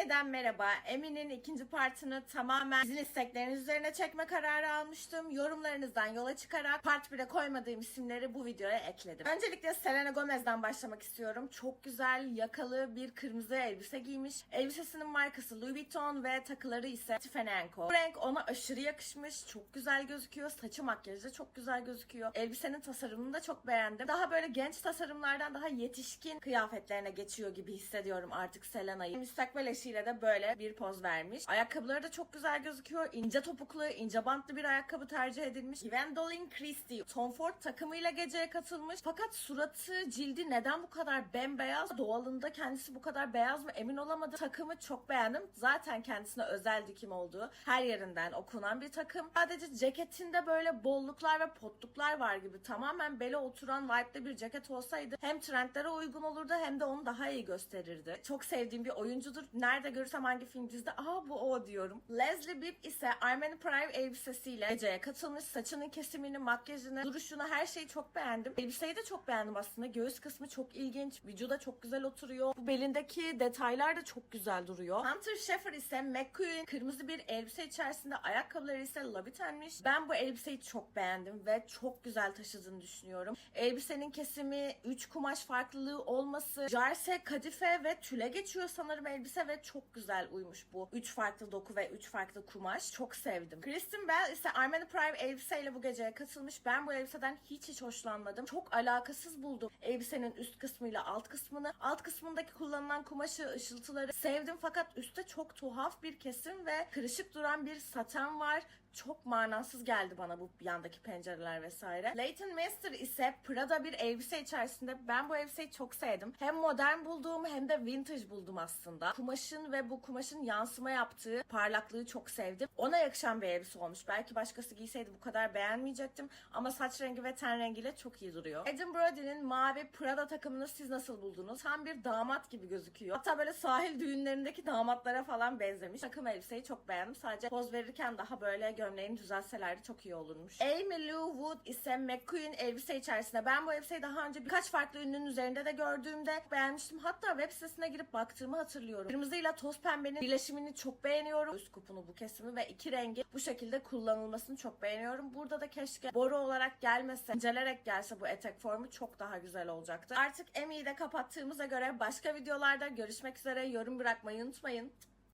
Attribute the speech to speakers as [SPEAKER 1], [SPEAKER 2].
[SPEAKER 1] Yeniden merhaba. Emin'in ikinci partını tamamen sizin istekleriniz üzerine çekme kararı almıştım. Yorumlarınızdan yola çıkarak part 1'e koymadığım isimleri bu videoya ekledim. Öncelikle Selena Gomez'den başlamak istiyorum. Çok güzel yakalı bir kırmızı elbise giymiş. Elbisesinin markası Louis Vuitton ve takıları ise Tiffany Co. Bu renk ona aşırı yakışmış. Çok güzel gözüküyor. Saçı makyajı da çok güzel gözüküyor. Elbisenin tasarımını da çok beğendim. Daha böyle genç tasarımlardan daha yetişkin kıyafetlerine geçiyor gibi hissediyorum artık Selena'yı. Müstakbel eşiyle de böyle bir poz vermiş. Ayakkabıları da çok güzel gözüküyor. İnce topuklu, ince bantlı bir ayakkabı tercih edilmiş. Gwendolyn Christie Tom Ford takımıyla geceye katılmış. Fakat suratı, cildi neden bu kadar bembeyaz? Doğalında kendisi bu kadar beyaz mı emin olamadım. Takımı çok beğendim. Zaten kendisine özel dikim olduğu her yerinden okunan bir takım. Sadece ceketinde böyle bolluklar ve potluklar var gibi. Tamamen bele oturan vibe'de bir ceket olsaydı hem trendlere uygun olurdu hem de onu daha iyi gösterirdi. Çok sevdiğim bir oyuncudur. Nerede görürsem hangi film dizide aa bu o diyorum. Leslie Bibb ise Armani Prime elbisesiyle geceye katılmış. Saçının kesimini, makyajını, duruşunu her şeyi çok beğendim. Elbiseyi de çok beğendim aslında. Göğüs kısmı çok ilginç. Vücuda çok güzel oturuyor. Bu belindeki detaylar da çok güzel duruyor. Hunter Schafer ise McQueen kırmızı bir elbise içerisinde ayakkabıları ise labitenmiş. Ben bu elbiseyi çok beğendim ve çok güzel taşıdığını düşünüyorum. Elbisenin kesimi, 3 kumaş farklılığı olması, jarse, kadife ve tüle geçiyor sanırım elbise ve çok güzel uymuş bu. 3 farklı doku ve 3 farklı kumaş. Çok sevdim. Kristen Bell ise Armani Prime elbiseyle bu geceye katılmış. Ben bu elbiseden hiç hiç hoşlanmadım. Çok alakasız buldum elbisenin üst kısmıyla alt kısmını. Alt kısmındaki kullanılan kumaşı, ışıltıları sevdim fakat üstte çok tuhaf bir kesim ve kırışık duran bir saten var çok manasız geldi bana bu yandaki pencereler vesaire. Leighton Master ise Prada bir elbise içerisinde. Ben bu elbiseyi çok sevdim. Hem modern bulduğum hem de vintage buldum aslında. Kumaşın ve bu kumaşın yansıma yaptığı parlaklığı çok sevdim. Ona yakışan bir elbise olmuş. Belki başkası giyseydi bu kadar beğenmeyecektim. Ama saç rengi ve ten rengiyle çok iyi duruyor. Adam Brody'nin mavi Prada takımını siz nasıl buldunuz? Tam bir damat gibi gözüküyor. Hatta böyle sahil düğünlerindeki damatlara falan benzemiş. Takım elbiseyi çok beğendim. Sadece poz verirken daha böyle gömleğini düzelselerdi çok iyi olurmuş. Amy Lou Wood ise McQueen elbise içerisinde. Ben bu elbiseyi daha önce birkaç farklı ünlünün üzerinde de gördüğümde beğenmiştim. Hatta web sitesine girip baktığımı hatırlıyorum. Kırmızıyla toz pembenin birleşimini çok beğeniyorum. Üst kupunu bu kesimi ve iki rengi bu şekilde kullanılmasını çok beğeniyorum. Burada da keşke boru olarak gelmese, incelerek gelse bu etek formu çok daha güzel olacaktı. Artık Amy'yi de kapattığımıza göre başka videolarda görüşmek üzere. Yorum bırakmayı unutmayın.